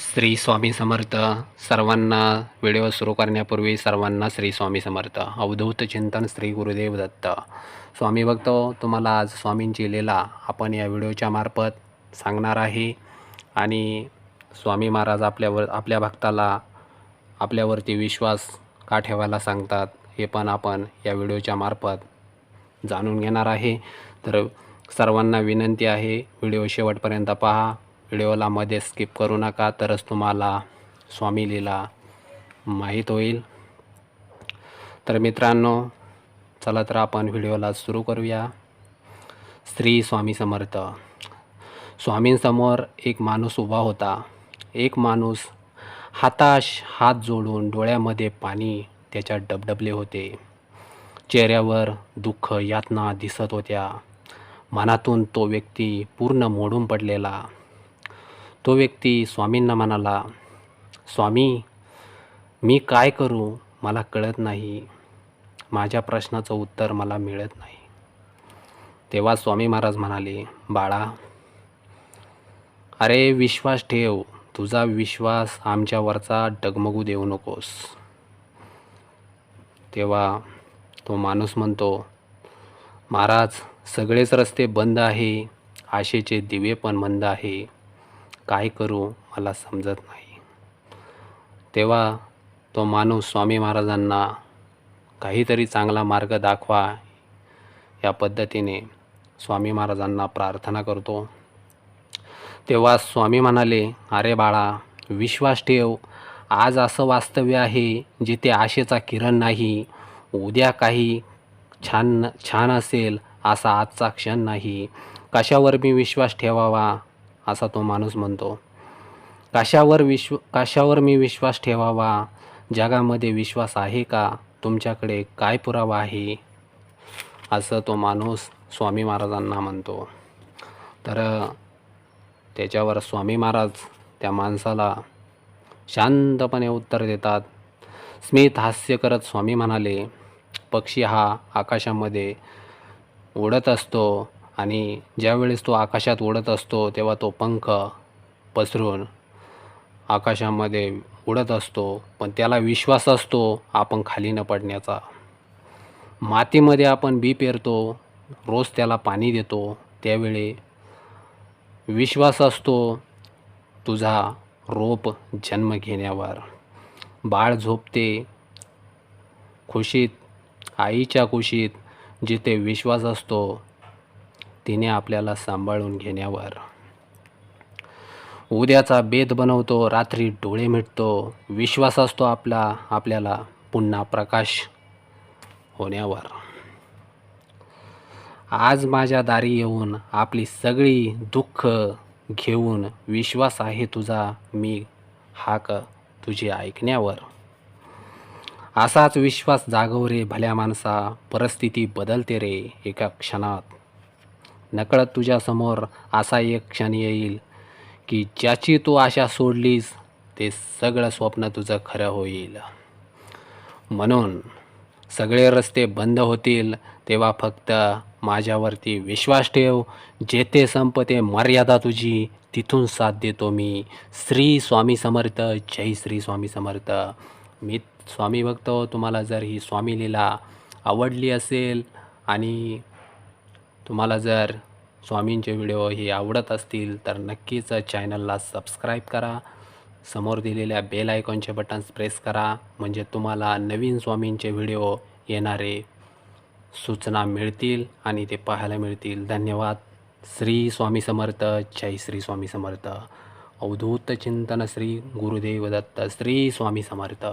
श्री स्वामी समर्थ. सर्वांना व्हिडिओ सुरू करण्यापूर्वी सर्वांना श्री स्वामी समर्थ. अवधूत चिंतन श्री गुरुदेव दत्त. स्वामी भक्त तुम्हाला आज स्वामींची लीला आपण या व्हिडिओच्या मार्फत सांगणार आहे. आणि स्वामी महाराज आपल्यावर आपल्या भक्ताला आपल्यावरती विश्वास का ठेवायला सांगतात हे पण आपण या व्हिडिओच्या मार्फत जाणून घेणार आहे. तर सर्वांना विनंती आहे व्हिडिओ शेवटपर्यंत पहा. व्हिडिओला मध्ये स्किप करू नका तरच तुम्हाला स्वामी लीला माहीत होईल. तर मित्रांनो चला तर आपण व्हिडिओला सुरू करूया. श्री स्वामी समर्थ. स्वामींसमोर एक माणूस उभा होता. एक माणूस हाताश हात जोडून डोळ्यामध्ये पाणी त्याच्या डबडबले होते. चेहऱ्यावर दुःख यातना दिसत होत्या. मनातून तो व्यक्ती पूर्ण मोडून पडलेला. तो व्यक्ती स्वामींना म्हणाला स्वामी मी काय करू मला कळत नाही. माझ्या प्रश्नाचं उत्तर मला मिळत नाही. तेव्हा स्वामी महाराज म्हणाले बाळा अरे विश्वास ठेव. तुझा विश्वास आमच्यावरचा डगमगू देऊ नकोस. तेव्हा तो माणूस म्हणतो महाराज सगळेच रस्ते बंद आहे. आशेचे दिवे पण मंद आहे. काय करू मला समजत नाही. तेव्हा तो माणूस स्वामी महाराजांना काहीतरी चांगला मार्ग दाखवा या पद्धतीने स्वामी महाराजांना प्रार्थना करतो. तेव्हा स्वामी म्हणाले अरे बाळा विश्वास ठेव. आज असं वास्तव्य आहे जिथे आशेचा किरण नाही उद्या काही छान छान असेल असा आजचा क्षण नाही. कशावर मी विश्वास ठेवावा? असा तो माणूस म्हणतो. कशावर विश्व कशावर मी विश्वास ठेवावा. जगामध्ये विश्वास आहे का? तुमच्याकडे काय पुरावा आहे? असं तो माणूस स्वामी महाराजांना म्हणतो. तर त्याच्यावर स्वामी महाराज त्या माणसाला शांतपणे उत्तर देतात. स्मित हास्य करत स्वामी म्हणाले पक्षी हा आकाशामध्ये उडत असतो. आणि ज्यावेळेस तो आकाशात उडत असतो तेव्हा तो पंख पसरून आकाशामध्ये उडत असतो. पण त्याला विश्वास असतो आपण खाली न पडण्याचा. मातीमध्ये आपण बी पेरतो रोज त्याला पाणी देतो. त्यावेळी विश्वास असतो तुझा रोप जन्म घेण्यावर. बाळ झोपते खुशीत आईच्या खुशीत जिथे विश्वास असतो तिने आपल्याला सांभाळून घेण्यावर. उद्याचा बेद बनवतो रात्री डोळे मिटतो विश्वास असतो आपला आपल्याला पुन्हा प्रकाश होण्यावर. आज माझ्या दारी येऊन आपली सगळी दुःख घेऊन विश्वास आहे तुझा मी हाक तुझी ऐकण्यावर. असाच विश्वास जागव रे भल्या माणसा परिस्थिती बदलते रे एका क्षणात. नकळत तुझ्यासमोर असा एक क्षण येईल की ज्याची तू आशा सोडलीस ते सगळं स्वप्न तुझं खरं होईल. म्हणून सगळे रस्ते बंद होतील तेव्हा फक्त माझ्यावरती विश्वास ठेव. जेथे संपते मर्यादा तुझी. तिथून साथ देतो मी. श्री स्वामी समर्थ जय श्री स्वामी समर्थ. मी स्वामी भक्त हो, तुम्हाला जर ही स्वामी लीला आवडली असेल आणि तुम्हाला जर स्वामींचे व्हिडिओ हे आवडत असतील तर नक्कीच चॅनलला सबस्क्राईब करा. समोर दिलेल्या बेल आयकॉनचे बटन्स प्रेस करा. म्हणजे तुम्हाला नवीन स्वामींचे व्हिडिओ येणारे सूचना मिळतील आणि ते पाहायला मिळतील. धन्यवाद. श्री स्वामी समर्थ. जय श्री स्वामी समर्थ. अवधूत चिंतन श्री गुरुदेव दत्त. श्री स्वामी समर्थ.